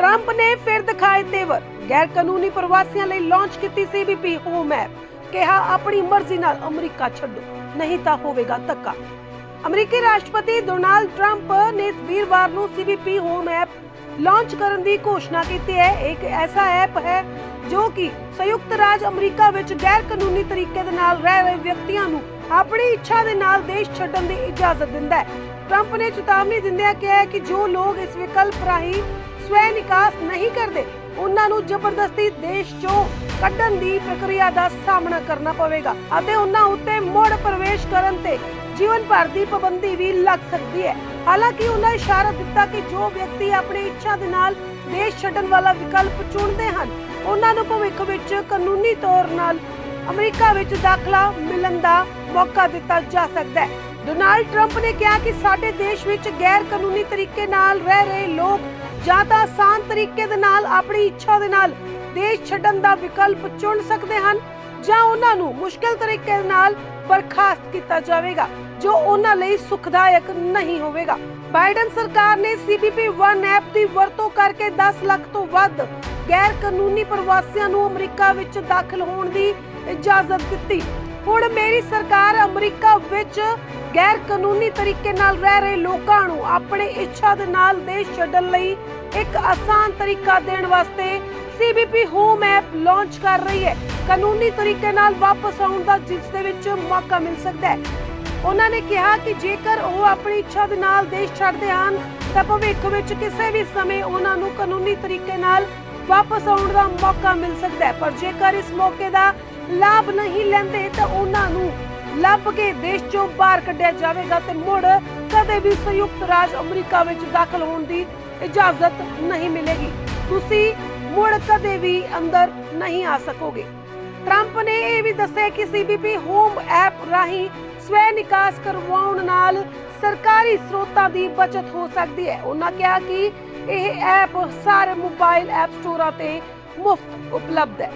Trump ਨੇ ਫਿਰ ਦਿਖਾਏ ਤੇਵਰ। ਗੈਰ ਕਾਨੂੰਨੀ ਪ੍ਰਵਾਸੀਆਂ ਲਈ ਲਾਂਚ ਕੀਤੀ ਸੀਬੀਪੀ ਹੋਮ ਐਪ ਕਿਹਾ, ਆਪਣੀ ਮਰਜ਼ੀ ਨਾਲ ਅਮਰੀਕਾ ਛੱਡੋ, ਨਹੀਂ ਤਾਂ ਹੋਵੇਗਾ ਧੱਕਾ। ਅਮਰੀਕੀ ਰਾਸ਼ਟਰਪਤੀ ਡੋਨਾਲਡ ਟਰੰਪ ਨੇ ਵੀਰਵਾਰ ਨੂੰ ਸੀਬੀਪੀ ਹੋਮ ਐਪ ਲਾਂਚ ਕਰਨ ਦੀ ਘੋਸ਼ਣਾ ਕੀਤੀ ਹੈ। ਇੱਕ ਐਸਾ ਐਪ ਹੈ ਜੋ ਕਿ ਸੰਯੁਕਤ ਰਾਜ ਅਮਰੀਕਾ ਵਿੱਚ ਗੈਰ ਕਾਨੂੰਨੀ ਤਰੀਕੇ ਦੇ ਨਾਲ ਰਹਿ ਰਹੇ ਵਿਅਕਤੀਆਂ ਨੂੰ ਆਪਣੀ ਇੱਛਾ ਦੇ ਨਾਲ ਦੇਸ਼ ਛੱਡਣ ਦੀ ਇਜਾਜ਼ਤ ਦਿੰਦਾ ਹੈ। ਟਰੰਪ ਨੇ ਚੇਤਾਵਨੀ ਦਿੰਦਿਆਂ ਕਿਹਾ ਕਿ ਜੋ ਲੋਕ ਇਸ ਵਿਕਲਪ ਰਾਹੀਂ ਸਵੈ ਨਿਕਾਸ ਨਹੀਂ ਕਰਦੇ, ਉਹਨਾਂ ਨੂੰ ਜ਼ਬਰਦਸਤੀ ਦੇਸ਼ ਚੋਂ ਕੱਢਣ ਦੀ ਪ੍ਰਕਿਰਿਆ ਦਾ ਸਾਹਮਣਾ ਕਰਨਾ ਪਵੇਗਾ ਅਤੇ ਉਹਨਾਂ ਉੱਤੇ ਮੁੜ ਪ੍ਰਵੇਸ਼ ਕਰਨ ਤੇ ਜੀਵਨ ਭਰ ਦੀ ਪਾਬੰਦੀ ਵੀ ਲੱਗ ਸਕਦੀ ਹੈ। ਹਾਲਾਂਕਿ ਉਹਨਾਂ ਇਸ਼ਾਰਾ ਦਿੱਤਾ ਕਿ ਜੋ ਵਿਅਕਤੀ ਆਪਣੀ ਇੱਛਾ ਦੇ ਨਾਲ ਦੇਸ਼ ਛੱਡਣ ਵਾਲਾ ਵਿਕਲਪ ਚੁਣਦੇ ਹਨ, ਉਹਨਾਂ ਨੂੰ ਭਵਿੱਖ ਵਿੱਚ ਕਾਨੂੰਨੀ ਤੌਰ ਨਾਲ ਅਮਰੀਕਾ ਵਿੱਚ ਦਾਖਲਾ ਮਿਲਣ ਦਾ ਮੌਕਾ ਦਿੱਤਾ ਜਾ ਸਕਦਾ ਹੈ। ਡੋਨਾਲਡ ਟਰੰਪ ਨੇ ਕਿਹਾ ਕਿ ਸਾਡੇ ਦੇਸ਼ ਵਿੱਚ ਗੈਰ ਕਾਨੂੰਨੀ ਤਰੀਕੇ ਨਾਲ ਰਹਿ ਰਹੇ ਲੋਕ ਜਾਂ ਤਾਂ ਆਸਾਨ ਤਰੀਕੇ ਦੇ ਨਾਲ, ਆਪਣੀ ਇੱਛਾ ਦੇ ਨਾਲ ਦੇਸ਼ ਛੱਡਣ ਦਾ ਵਿਕਲਪ ਚੁਣ ਸਕਦੇ ਹਨ, ਜਾਂ ਉਹਨਾਂ ਨੂੰ ਮੁਸ਼ਕਲ ਤਰੀਕੇ ਨਾਲ ਬਰਖਾਸਤ ਕੀਤਾ ਜਾਵੇਗਾ, ਜੋ ਉਹਨਾਂ ਲਈ ਸੁਖਦਾਇਕ ਨਹੀਂ ਹੋਵੇਗਾ। ਬਾਈਡਨ ਸਰਕਾਰ ਨੇ CBP 1 ਐਪ ਦੀ ਵਰਤੋਂ ਕਰਕੇ 10 ਲੱਖ ਤੋਂ ਵੱਧ ਗੈਰ ਕਾਨੂੰਨੀ ਪ੍ਰਵਾਸੀਆਂ ਨੂੰ ਅਮਰੀਕਾ ਵਿੱਚ ਦਾਖਲ ਹੋਣ ਦੀ ਇਜਾਜ਼ਤ ਦਿੱਤੀ। ਹੁਣ ਮੇਰੀ ਸਰਕਾਰ ਅਮਰੀਕਾ ਵਿੱਚ ਗੈਰ ਕਾਨੂੰਨੀ ਤਰੀਕੇ ਨਾਲ ਰਹਿ ਰਹੇ ਲੋਕਾਂ ਨੂੰ ਆਪਣੇ ਇੱਛਾ ਦੇ ਨਾਲ ਦੇਸ਼ ਛੱਡਣ ਲਈ ਇੱਕ ਆਸਾਨ ਤਰੀਕਾ ਦੇਣ ਵਾਸਤੇ CBP ਹੋਮ ਐਪ ਲਾਂਚ ਕਰ ਰਹੀ ਹੈ। ਕਾਨੂੰਨੀ ਤਰੀਕੇ ਨਾਲ ਵਾਪਸ ਆਉਣ ਦਾ ਜਿਸ ਦੇ ਵਿੱਚ ਮੌਕਾ ਮਿਲ ਸਕਦਾ ਹੈ। ਉਹਨਾਂ ਨੇ ਕਿਹਾ ਕਿ ਜੇਕਰ ਉਹ ਆਪਣੀ ਇੱਛਾ ਦੇ ਨਾਲ ਦੇਸ਼ ਛੱਡਦੇ ਹਨ, ਤਾਂ ਭਵਿੱਖ ਵਿੱਚ ਕਿਸੇ ਵੀ ਸਮੇਂ ਉਹਨਾਂ ਨੂੰ ਕਾਨੂੰਨੀ ਤਰੀਕੇ ਨਾਲ ਵਾਪਸ ਆਉਣ ਦਾ ਮੌਕਾ ਮਿਲ ਸਕਦਾ ਹੈ, ਪਰ ਜੇਕਰ ਇਸ ਮੌਕੇ ਦਾ ਲਾਭ ਨਹੀਂ ਲੈਂਦੇ ਤਾਂ ਉਹਨਾਂ ਨੂੰ ਲੱਭ ਕੇ ਦੇਸ਼ ਚੋਂ ਬਾਹਰ ਕੱਢਿਆ ਜਾਵੇਗਾ ਤੇ ਮੁੜ ਕਦੇ ਵੀ ਸੰਯੁਕਤ ਰਾਜ ਅਮਰੀਕਾ ਵਿੱਚ ਦਾਖਲ ਹੋਣ ਦੀ ਇਜਾਜ਼ਤ ਨਹੀਂ ਮਿਲੇਗੀ। ਤੁਸੀਂ ਮੁੜ ਕਦੇ ਵੀ ਅੰਦਰ ਨਹੀਂ ਆ ਸਕੋਗੇ। ਟਰੰਪ ਨੇ ਇਹ ਵੀ ਦੱਸਿਆ ਕਿ ਸੀਬੀਪੀ ਹੋਮ ਐਪ ਰਾਹੀਂ ਸਵੈ ਨਿਕਾਸ ਕਰਵਾਉਣ ਨਾਲ ਸਰਕਾਰੀ ਸਰੋਤਾਂ ਦੀ ਬਚਤ ਹੋ ਸਕਦੀ ਹੈ। ਉਹਨਾਂ ਕਿਹਾ ਕਿ ਇਹ ਐਪ ਸਾਰੇ ਮੋਬਾਈਲ ਐਪ ਸਟੋਰਾਂ ਤੇ ਮੁਫਤ ਉਪਲਬਧ ਹੈ।